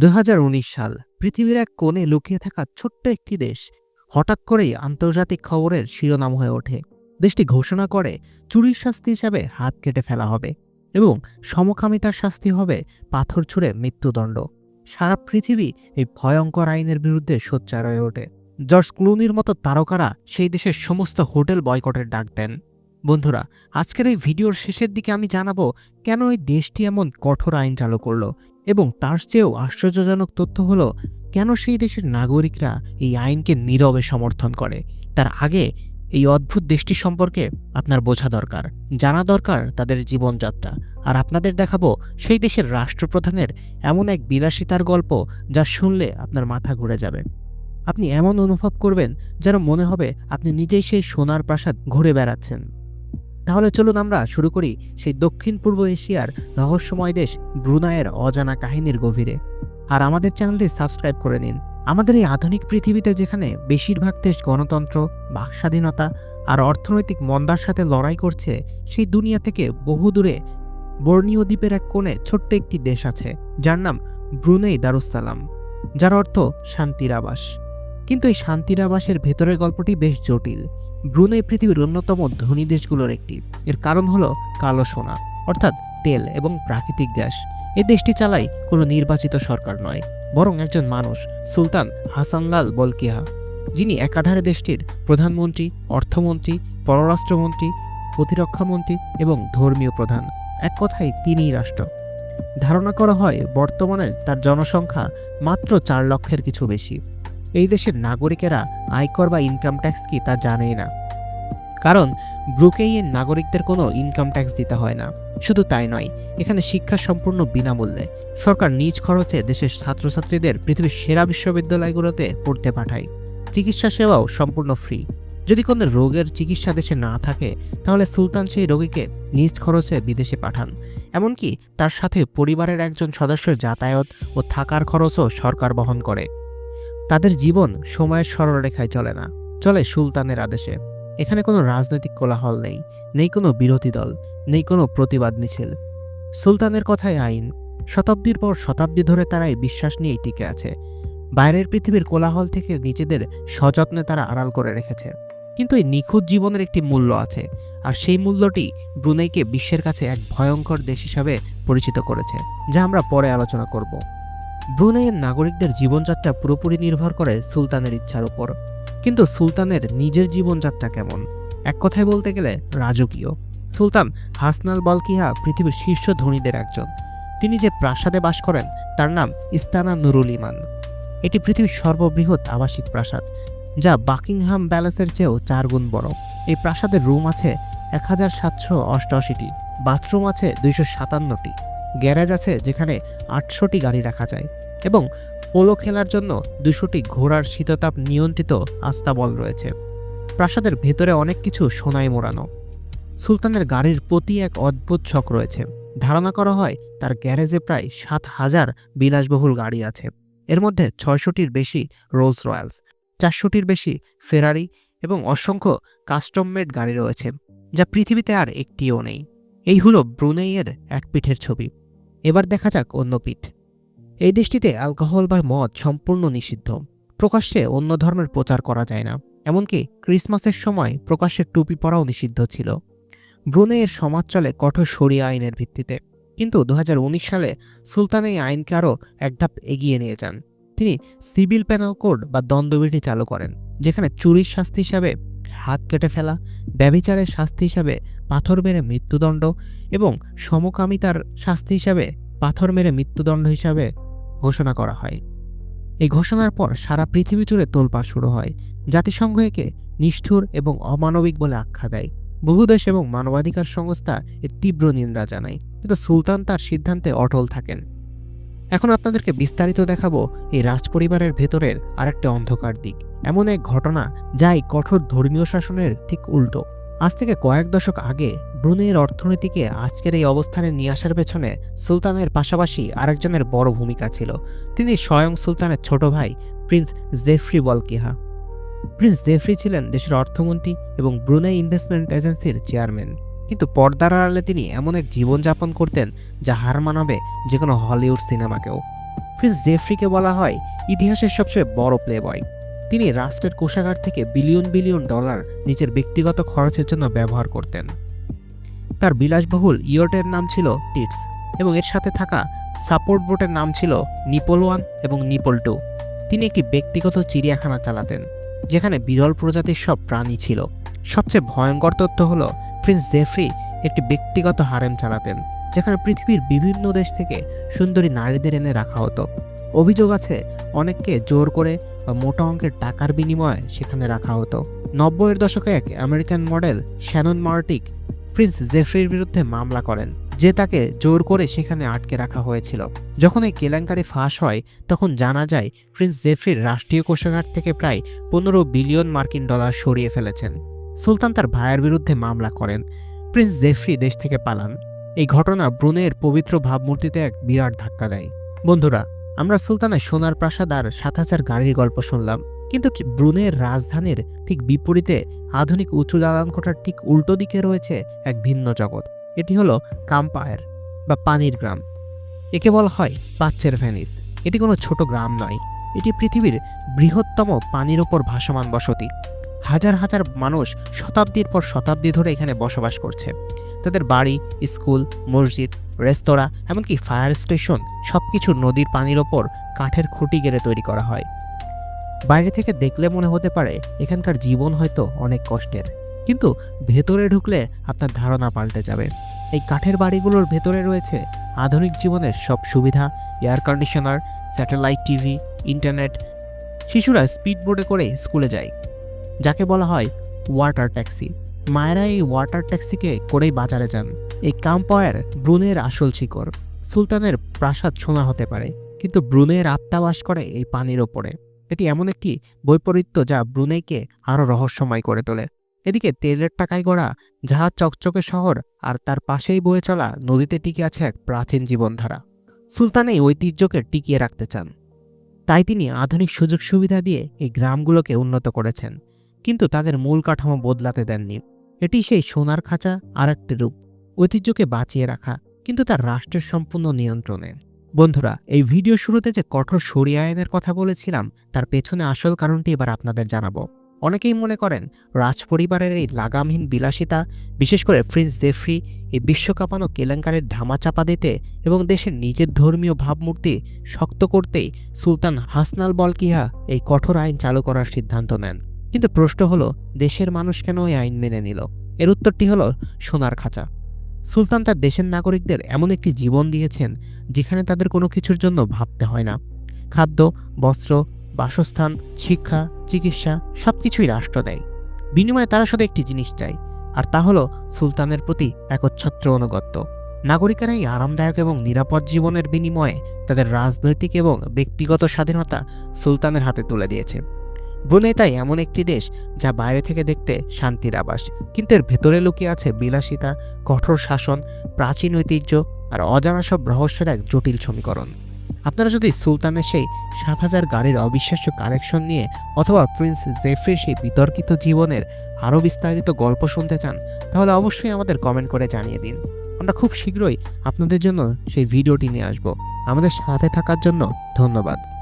দু হাজার উনিশ সাল, পৃথিবীর এক কোণে লুকিয়ে থাকা ছোট্ট একটি দেশ হঠাৎ করেই আন্তর্জাতিক খবরের শিরোনাম হয়ে ওঠে। দেশটি ঘোষণা করে চুরির শাস্তি হিসাবে হাত কেটে ফেলা হবে এবং সমকামিতার শাস্তি হবে পাথর ছুঁড়ে মৃত্যুদণ্ড। সারা পৃথিবী এই ভয়ঙ্কর আইনের বিরুদ্ধে সোচ্চার হয়ে ওঠে। জর্জ ক্লুনির মতো তারকারা সেই দেশের সমস্ত হোটেল বয়কটের ডাক দেন। বন্ধুরা, আজকের এই ভিডিওর শেষের দিকে আমি জানাব কেন এই দেশটি এমন কঠোর আইন চালু করল? এবং তার চেয়েও আশ্চর্যজনক তথ্য হলো, কেন সেই দেশের নাগরিকরা এই আইনকে নীরবে সমর্থন করে? তার আগে এই অদ্ভুত দেশটি সম্পর্কে আপনার বোঝা দরকার, জানা দরকার তাদের জীবনযাত্রা। আর আপনাদের দেখাবো সেই দেশের রাষ্ট্রপ্রধানের এমন এক বিলাসিতার গল্প যা শুনলে আপনার মাথা ঘুরে যাবে। আপনি এমন অনুভব করবেন যেন মনে হবে আপনি নিজেই সেই সোনার প্রাসাদ ঘুরে বেড়াচ্ছেন। তাহলে চলুন আমরা শুরু করি সেই দক্ষিণ পূর্ব এশিয়ার রহস্যময় দেশ ব্রুনাইয়ের অজানা কাহিনীর গভীরে। আর আমাদের চ্যানেলটি সাবস্ক্রাইব করে নিন। আমাদের এই আধুনিক পৃথিবীতে যেখানে বেশিরভাগ দেশ গণতন্ত্র বাক স্বাধীনতা আর অর্থনৈতিক মন্দার সাথে লড়াই করছে, সেই দুনিয়া থেকে বহু দূরে বর্ণীয় দ্বীপের এক কোণে ছোট্ট একটি দেশ আছে, যার নাম ব্রুনেই দারুসালাম যার অর্থ শান্তির আবাস। কিন্তু এই শান্তির আবাসের ভেতরের গল্পটি বেশ জটিল। ব্রুনেই পৃথিবীর অন্যতম ধনী দেশগুলোর একটি। এর কারণ হলো কালো সোনা, অর্থাৎ তেল এবং প্রাকৃতিক গ্যাস। এ দেশটি চালায় কোনো নির্বাচিত সরকার নয়, বরং একজন মানুষ, সুলতান হাসানলাল বলকিহা, যিনি একাধারে দেশটির প্রধানমন্ত্রী, অর্থমন্ত্রী, পররাষ্ট্রমন্ত্রী, প্রতিরক্ষামন্ত্রী এবং ধর্মীয় প্রধান। এক কথায় তিনিই রাষ্ট্র। ধারণা করা হয়, বর্তমানে তার জনসংখ্যা মাত্র চার লক্ষের কিছু বেশি। এই দেশের নাগরিকেরা আয়কর বা ইনকাম ট্যাক্স কি তা জানেই না। কারণ ব্রুকেইয়ের নাগরিকদের কোনো ইনকাম ট্যাক্স দিতে হয় না। শুধু তাই নয়, এখানে শিক্ষা সম্পূর্ণ বিনামূল্যে। সরকার নিজ খরচে দেশের ছাত্রছাত্রীদের পৃথিবীর সেরা বিশ্ববিদ্যালয়গুলোতে পড়তে পাঠায়। চিকিৎসা সেবাও সম্পূর্ণ ফ্রি যদি কোনো রোগের চিকিৎসা দেশে না থাকে, তাহলে সুলতান সেই রোগীকে নিজ খরচে বিদেশে পাঠান। এমনকি তার সাথে পরিবারের একজন সদস্যের যাতায়াত ও থাকার খরচও সরকার বহন করে। তাদের জীবন সময়ের সরলরেখায় চলে না। চলে সুলতানের আদেশে। এখানে কোনো রাজনৈতিক কোলাহল নেই নেই কোনো বিরোধী দল, নেই কোনো প্রতিবাদ মিছিল। সুলতানের কথায় আইন। শতাব্দীর পর শতাব্দী ধরে তারা এই বিশ্বাস নিয়েই টিকে আছে। বাইরের পৃথিবীর কোলাহল থেকে নিজেদের সযত্নে তারা আড়াল করে রেখেছে। কিন্তু এই নিখুঁত জীবনের একটি মূল্য আছে, আর সেই মূল্যটি ব্রুনেইকে বিশ্বের কাছে এক ভয়ঙ্কর দেশ হিসাবে পরিচিত করেছে, যা আমরা পরে আলোচনা করব। ব্রুনেইয়ের নাগরিকদের জীবনযাত্রা পুরোপুরি নির্ভর করে সুলতানের ইচ্ছার উপর। কিন্তু সুলতানের নিজের জীবনযাত্রা কেমন? এক কথায় বলতে গেলে রাজকীয়। সুলতান হাসনাল বলকিহা পৃথিবীর শীর্ষ ধনীদের একজন। তিনি যে প্রাসাদে বাস করেন, তার নাম ইস্তানা নুরুল ইমান। এটি পৃথিবীর সর্ববৃহৎ আবাসিক প্রাসাদ, যা বাকিংহাম প্যালেসের চেয়েও চার গুণ বড়। এই প্রাসাদের রুম আছে এক হাজার সাতশো অষ্টআশিটি, বাথরুম আছে দুইশো সাতান্নটি, গ্যারেজ আছে যেখানে আটশোটি গাড়ি রাখা যায়। এবং পোলো খেলার জন্য দুশোটি ঘোড়ার শীততাপ নিয়ন্ত্রিত আস্তাবল রয়েছে। প্রাসাদের ভেতরে অনেক কিছু সোনায় মোড়ানো। সুলতানের গাড়ির প্রতি এক অদ্ভুত ছক রয়েছে। ধারণা করা হয় তার গ্যারেজে প্রায় সাত হাজার বিলাসবহুল গাড়ি আছে। এর মধ্যে ছয়শটির বেশি রোলস রয়্যালস চারশোটির বেশি ফেরারি এবং অসংখ্য কাস্টম মেড গাড়ি রয়েছে, যা পৃথিবীতে আর একটিও নেই। এই হলো ব্রুনেইয়ের এক পিঠের ছবি। এবার দেখা যাক অন্য পিঠ। এই দেশটিতে অ্যালকোহল বা মদ সম্পূর্ণ নিষিদ্ধ। প্রকাশ্যে অন্য ধর্মের প্রচার করা যায় না। এমনকি ক্রিসমাসের সময় প্রকাশ্যে টুপি পরাও নিষিদ্ধ ছিল। ব্রুনেইয়ের সমাজ চলে কঠোর সরিয়া আইনের ভিত্তিতে। কিন্তু দু হাজার উনিশ সালে সুলতান এই আইনকে আরও এক ধাপ এগিয়ে নিয়ে যান। তিনি সিভিল প্যানাল কোড বা দ্বন্দ্ববিধি চালু করেন, যেখানে চুরির শাস্তি হিসাবে হাত কেটে ফেলা, ব্যভিচারের শাস্তি হিসাবে পাথর মেরে মৃত্যুদণ্ড এবং সমকামিতার শাস্তি হিসাবে পাথর মেরে মৃত্যুদণ্ড হিসাবে ঘোষণা করা হয়। এই ঘোষণার পর সারা পৃথিবী জুড়ে তোলপাড় শুরু হয়। জাতিসংঘ একে নিষ্ঠুর এবং অমানবিক বলে আখ্যা দেয়। বহু দেশ এবং মানবাধিকার সংস্থা এর তীব্র নিন্দা জানায়। কিন্তু সুলতান তার সিদ্ধান্তে অটল থাকেন। এখন আপনাদেরকে বিস্তারিত দেখাবো এই রাজপরিবারের ভেতরের আরেকটা অন্ধকার দিক। এমন এক ঘটনা যা এই কঠোর ধর্মীয় শাসনের ঠিক উল্টো। আজ থেকে কয়েক দশক আগে ব্রুনেইয়ের অর্থনীতিকে আজকের এই অবস্থানে নিয়ে আসার পেছনে সুলতানের পাশাপাশি আরেকজনের বড় ভূমিকা ছিল। তিনি স্বয়ং সুলতানের ছোট ভাই prince Jefri Bolkiah. Prince Jefri ছিলেন দেশের অর্থমন্ত্রী এবং ব্রুনেই ইনভেস্টমেন্ট এজেন্সির চেয়ারম্যান। কিন্তু পর্দার আড়ালে তিনি এমন এক জীবনযাপন করতেন যা হার মানাবে যে কোনো হলিউড সিনেমাকেও। প্রিন্স জেফ্রিকে বলা হয় ইতিহাসের সবচেয়ে বড় প্লে বয় তিনি রাষ্ট্রের কোষাগার থেকে বিলিয়ন বিলিয়ন ডলার নিজের ব্যক্তিগত খরচের জন্য ব্যবহার করতেন। তার বিলাসবহুল ইয়টের নাম ছিল টিটস এবং এর সাথে থাকা সাপোর্ট বোটের নাম ছিল নিপল ওয়ান এবং নিপল টু। তিনি একটি ব্যক্তিগত চিড়িয়াখানা চালাতেন, যেখানে বিরল প্রজাতির সব প্রাণী ছিল। সবচেয়ে ভয়ঙ্কর তথ্য হল, প্রিন্স জেফ্রি একটি ব্যক্তিগত হারেম চালাতেন, যেখানে পৃথিবীর বিভিন্ন দেশ থেকে সুন্দরী নারীদের এনে রাখা হতো। অভিযোগ আছে, অনেককে জোর করে বা মোটা অঙ্কের টাকার বিনিময়ে সেখানে রাখা হতো। নব্বইয়ের দশকে এক American model Shannon Marketic, Prince জেফ্রির বিরুদ্ধে মামলা করেন, যে তাকে জোর করে সেখানে আটকে রাখা হয়েছিল। যখন এই কেলেঙ্কারি ফাঁস হয়, তখন জানা যায় প্রিন্স জেফ্রির রাষ্ট্রীয় কোষাগার থেকে প্রায় পনেরো বিলিয়ন মার্কিন ডলার সরিয়ে ফেলেছেন। সুলতান তার ভাইয়ের বিরুদ্ধে মামলা করেন। প্রিন্স জেফ্রি দেশ থেকে পালান। এই ঘটনা ব্রুনের পবিত্র ভাবমূর্তিতে এক বিরাট ধাক্কা দেয়। বন্ধুরা আমরা সুলতানের সোনার প্রাসাদ আর সাত হাজার গাড়ির গল্প শুনলাম। কিন্তু ব্রুনের রাজধানীর ঠিক বিপরীতে আধুনিক উঁচু দালানকোটার ঠিক উল্টো দিকে রয়েছে এক ভিন্ন জগৎ। এটি হলো কাম্পায়ার বা পানির গ্রাম। একে বলা হয় পাচ্ছের ভ্যানিস। এটি কোনো ছোট গ্রাম নয়। এটি পৃথিবীর বৃহত্তম পানির ওপর ভাসমান বসতি। হাজার হাজার মানুষ শতাব্দীর পর শতাব্দী ধরে এখানে বসবাস করছে। তাদের বাড়ি, স্কুল, মসজিদ রেস্তোরাঁ, এমনকি ফায়ার স্টেশন সব কিছু নদীর পানির ওপর কাঠের খুঁটি গেড়ে তৈরি করা হয়। বাইরে থেকে দেখলে মনে হতে পারে এখানকার জীবন হয়তো অনেক কষ্টের, কিন্তু ভেতরে ঢুকলে আপনার ধারণা পাল্টে যাবে। এই কাঠের বাড়িগুলোর ভেতরে রয়েছে আধুনিক জীবনের সব সুবিধা, air conditioner, satellite TV, internet. শিশুরা স্পিডবোটে করে স্কুলে যায়, যাকে বলা হয় ওয়াটার ট্যাক্সি। মায়েরা এই ওয়াটার ট্যাক্সিকে করেই বাজারে যান। এই কাম্পায়ার ব্রুনের আসল শিকড়। সুলতানের প্রাসাদ সোনা হতে পারে, কিন্তু ব্রুনের আত্মা বাস করে এই পানির ওপরে। এটি এমন একটি বৈপরীত্য যা ব্রুনেইকে আরও রহস্যময় করে তোলে। এদিকে তেলের টাকায় গড়া জাহাজ চকচকে শহর আর তার পাশেই বয়ে চলা নদীতে টিকে আছে এক প্রাচীন জীবনধারা। সুলতান এই ঐতিহ্যকে টিকিয়ে রাখতে চান। তাই তিনি আধুনিক সুযোগ সুবিধা দিয়ে এই গ্রামগুলোকে উন্নত করেছেন, কিন্তু তাদের মূল কাঠামো বদলাতে দেননি। এটি সেই সোনার খাঁচা আর একটি রূপ। ঐতিহ্যকে বাঁচিয়ে রাখা, কিন্তু তার রাষ্ট্রের সম্পূর্ণ নিয়ন্ত্রণে। বন্ধুরা, এই ভিডিও শুরুতে যে কঠোর সরিয়া আইনের কথা বলেছিলাম, তার পেছনে আসল কারণটি এবার আপনাদের জানাব। অনেকেই মনে করেন, রাজপরিবারের এই লাগামহীন বিলাসিতা, বিশেষ করে প্রিন্স জেফ্রি, এই বিশ্বকাপানো কেলেঙ্কারের ধামাচাপা দিতে এবং দেশের নিজের ধর্মীয় ভাবমূর্তি শক্ত করতেই সুলতান হাসনাল বলকিহা এই কঠোর আইন চালু করার সিদ্ধান্ত নেন। কিন্তু প্রশ্ন হলো, দেশের মানুষ কেন এই আইন মেনে নিল? এর উত্তরটি হলো, সোনার খাঁচা। সুলতান তার দেশের নাগরিকদের এমন একটি জীবন দিয়েছেন যেখানে তাদের কোনো কিছুর জন্য ভাবতে হয় না। খাদ্য, বস্ত্র, বাসস্থান, শিক্ষা, চিকিৎসা সব কিছুই রাষ্ট্র দেয়। বিনিময়ে তারা শুধু একটি জিনিস চায়, আর তা হলো সুলতানের প্রতি একচ্ছত্র অনুগত্য নাগরিকেরা এই আরামদায়ক এবং নিরাপদ জীবনের বিনিময়ে তাদের রাজনৈতিক এবং ব্যক্তিগত স্বাধীনতা সুলতানের হাতে তুলে দিয়েছে। ব্রুনেই তাই এমন একটি দেশ যা বাইরে থেকে দেখতে শান্তির আবাস। কিন্তু এর ভেতরে লুকিয়ে আছে বিলাসিতা, কঠোর শাসন, প্রাচীন ঐতিহ্য আর অজানা সব রহস্যের এক জটিল সমীকরণ। আপনারা যদি সুলতানের সেই সাত হাজার গাড়ির অবিশ্বাস্য কালেকশন নিয়ে অথবা প্রিন্স জেফ্রির সেই বিতর্কিত জীবনের আরও বিস্তারিত গল্প শুনতে চান, তাহলে অবশ্যই আমাদের কমেন্ট করে জানিয়ে দিন। আমরা খুব শীঘ্রই আপনাদের জন্য সেই ভিডিওটি নিয়ে আসব। আমাদের সাথে থাকার জন্য ধন্যবাদ।